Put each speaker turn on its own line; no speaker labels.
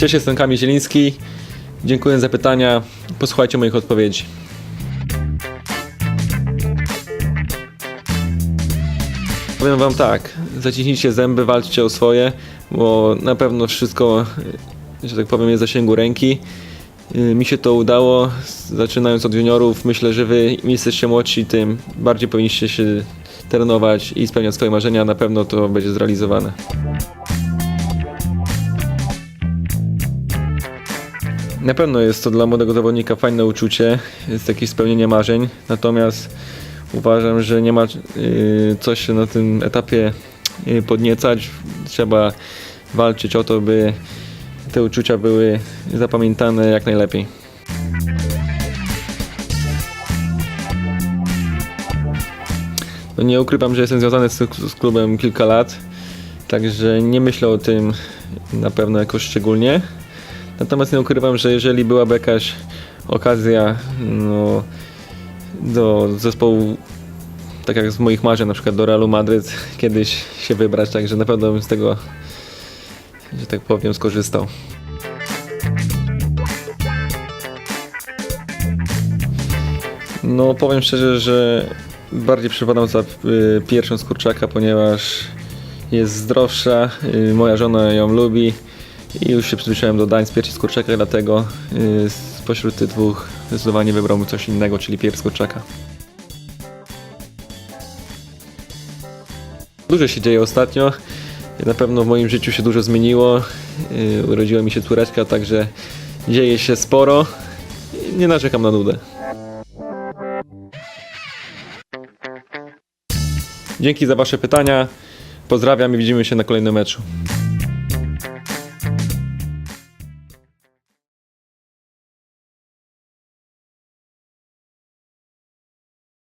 Cześć, jestem Kamil Zieliński. Dziękuję za pytania. Posłuchajcie moich odpowiedzi. Powiem wam tak, zaciśnijcie zęby, walczcie o swoje, bo na pewno wszystko, że tak powiem, jest w zasięgu ręki. Y, Mi się to udało, zaczynając od juniorów. Myślę, że wy im jesteście młodsi, tym bardziej powinniście się trenować i spełniać swoje marzenia. Na pewno to będzie zrealizowane. Na pewno jest to dla młodego zawodnika fajne uczucie, jest jakieś spełnienie marzeń, natomiast uważam, że nie ma y, co się na tym etapie y, podniecać. Trzeba walczyć o to, by te uczucia były zapamiętane jak najlepiej. No nie ukrywam, że jestem związany z, z klubem kilka lat, także nie myślę o tym na pewno jakoś szczególnie. Natomiast nie ukrywam, że jeżeli byłaby jakaś okazja no, do zespołu, tak jak z moich marzeń, na przykład do Realu Madryt, kiedyś się wybrać, także na pewno bym z tego, że tak powiem, skorzystał. No powiem szczerze, że bardziej przypadam za y, pierwszą z kurczaka, ponieważ jest zdrowsza, y, moja żona ją lubi i już się przyzwyczaiłem do dań z piersi z kurczaka, dlatego y, spośród tych dwóch zdecydowanie wybrałbym coś innego, czyli pierś z kurczaka. Dużo się dzieje ostatnio. Na pewno w moim życiu się dużo zmieniło. Yy, Urodziła mi się córeczka, także dzieje się sporo. Nie narzekam na nudę. Dzięki za Wasze pytania. Pozdrawiam i widzimy się na kolejnym meczu.